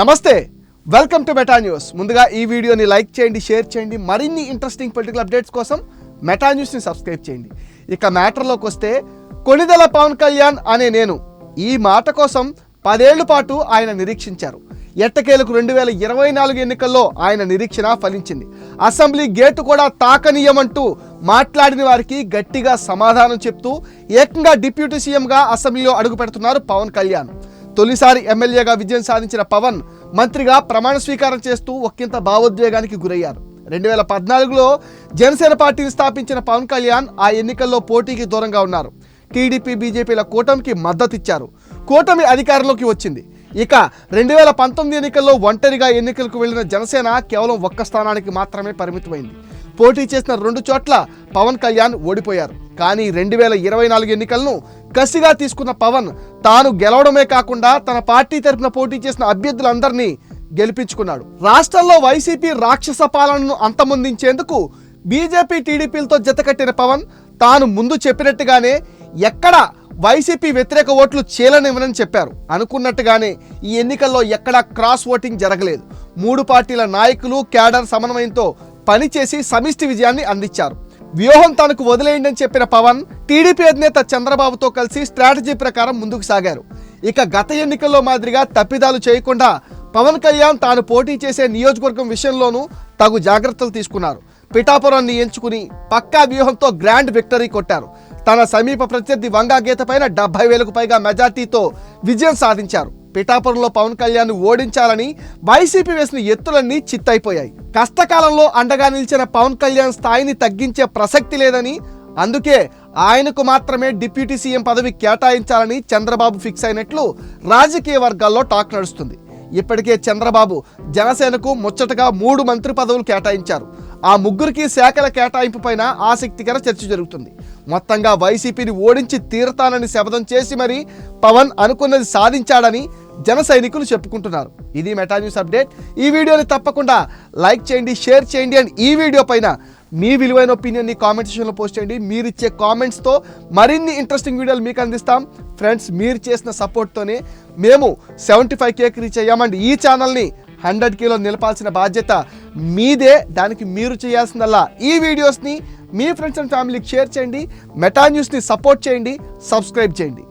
నమస్తే welcome to meta news ముందుగా ఈ వీడియోని లైక్ చేయండి షేర్ చేయండి మరిన్ని ఇంట్రెస్టింగ్ పొలిటికల్ అప్డేట్స్ కోసం మెటా న్యూస్ని సబ్స్క్రైబ్ చేయండి. ఇక మ్యాటర్లోకి వస్తే కొణిదెల పవన్ కళ్యాణ్ అనే నేను ఈ మాట కోసం పదేళ్ళ పాటు ఆయన నిరీక్షించారు. ఎట్టకేలకు రెండు వేల ఇరవై నాలుగు ఎన్నికల్లో ఆయన నిరీక్షణ ఫలించింది. అసెంబ్లీ గేటు కూడా తాకనీయమంటూ మాట్లాడిన వారికి గట్టిగా సమాధానం చెప్తూ ఏకంగా డిప్యూటీ సీఎంగా అసెంబ్లీలో అడుగు పెడుతున్నారు పవన్ కళ్యాణ్. తొలిసారి ఎమ్మెల్యేగా విజయం సాధించిన పవన్ మంత్రిగా ప్రమాణ స్వీకారం చేస్తూ ఒకంత భావోద్వేగానికి గురయ్యారు. రెండు వేల పద్నాలుగులో జనసేన పార్టీని స్థాపించిన పవన్ కళ్యాణ్ ఆ ఎన్నికల్లో పోటీకి దూరంగా ఉన్నారు. టీడీపీ బీజేపీల కూటమికి మద్దతిచ్చారు. కూటమి అధికారంలోకి వచ్చింది. ఇక రెండు వేల పంతొమ్మిది ఎన్నికల్లో ఒంటరిగా ఎన్నికలకు వెళ్ళిన జనసేన కేవలం ఒక్క స్థానానికి మాత్రమే పరిమితమైంది. పోటీ చేసిన రెండు చోట్ల పవన్ కళ్యాణ్ ఓడిపోయారు. కానీ రెండు వేల ఇరవై నాలుగు ఎన్నికలను కసిగా తీసుకున్న పవన్ తాను గెలవడమే కాకుండా తన పార్టీ తరపున పోటీ చేసిన అభ్యర్థులందరినీ గెలిపించుకున్నాడు. రాష్ట్రంలో వైసీపీ రాక్షస పాలనను అంతమొందించేందుకు బీజేపీ టీడీపీలతో జతకట్టిన పవన్ తాను ముందు చెప్పినట్టుగానే ఎక్కడ వైసీపీ వ్యతిరేక ఓట్లు చీలనివ్వనని చెప్పారు. అనుకున్నట్టుగానే ఈ ఎన్నికల్లో ఎక్కడా క్రాస్ ఓటింగ్ జరగలేదు. మూడు పార్టీల నాయకులు క్యాడర్ సమన్వయంతో పనిచేసి సమిష్టి విజయాన్ని అందించారు. వ్యూహం తనకు వదిలేయండి అని చెప్పిన పవన్ టీడీపీ అధినేత చంద్రబాబుతో కలిసి స్ట్రాటజీ ప్రకారం ముందుకు సాగారు. ఇక గత ఎన్నికల్లో మాదిరిగా తప్పిదాలు చేయకుండా పవన్ కళ్యాణ్ తాను పోటీ చేసే నియోజకవర్గం విషయంలోనూ తగు జాగ్రత్తలు తీసుకున్నారు. పిఠాపురాన్ని ఎంచుకుని పక్కా వ్యూహంతో గ్రాండ్ విక్టరీ కొట్టారు. తన సమీప ప్రత్యర్థి వంగా గీత పైన డెబ్బై వేలకు పైగా మెజార్టీతో విజయం సాధించారు. పిఠాపురంలో పవన్ కళ్యాణ్ ఓడించాలని వైసీపీ వేసిన ఎత్తులన్నీ చిత్తైపోయాయి. కష్టకాలంలో అండగా నిలిచిన పవన్ కళ్యాణ్ స్థాయిని తగ్గించే ప్రసక్తి లేదని అందుకే ఆయనకు మాత్రమే డిప్యూటీ సీఎం పదవి కేటాయించాలని చంద్రబాబు ఫిక్స్ అయినట్లు రాజకీయ వర్గాల్లో టాక్ నడుస్తుంది. ఇప్పటికే చంద్రబాబు జనసేనకు ముచ్చటగా మూడు మంత్రి పదవులు కేటాయించారు. ఆ ముగ్గురికి శాఖల కేటాయింపు పైన ఆసక్తికర చర్చ జరుగుతుంది. మొత్తంగా వైసీపీని ఓడించి తీరతానని శపథం చేసి మరి పవన్ అనుకున్నది సాధించాడని జన సైనికులు చెప్పుకుంటున్నారు. ఇది మెటా న్యూస్ అప్డేట్. ఈ వీడియోని తప్పకుండా లైక్ చేయండి షేర్ చేయండి అండ్ ఈ వీడియో పైన మీ విలువైన ఒపీనియన్ని కామెంట్ సెక్షన్లో పోస్ట్ చేయండి. మీరు ఇచ్చే కామెంట్స్తో మరిన్ని ఇంట్రెస్టింగ్ వీడియోలు మీకు అందిస్తాం. ఫ్రెండ్స్ మీరు చేసిన సపోర్ట్తోనే మేము సెవెంటీ ఫైవ్ కేక్ రీచ్ అయ్యామండి ఈ ఛానల్ని హండ్రెడ్ కిలో నిలపాల్సిన బాధ్యత మీదే. దానికి మీరు చేయాల్సిందల్లా ఈ వీడియోస్ని మీ ఫ్రెండ్స్ అండ్ ఫ్యామిలీకి షేర్ చేయండి. మెటా న్యూస్ని సపోర్ట్ చేయండి సబ్స్క్రైబ్ చేయండి.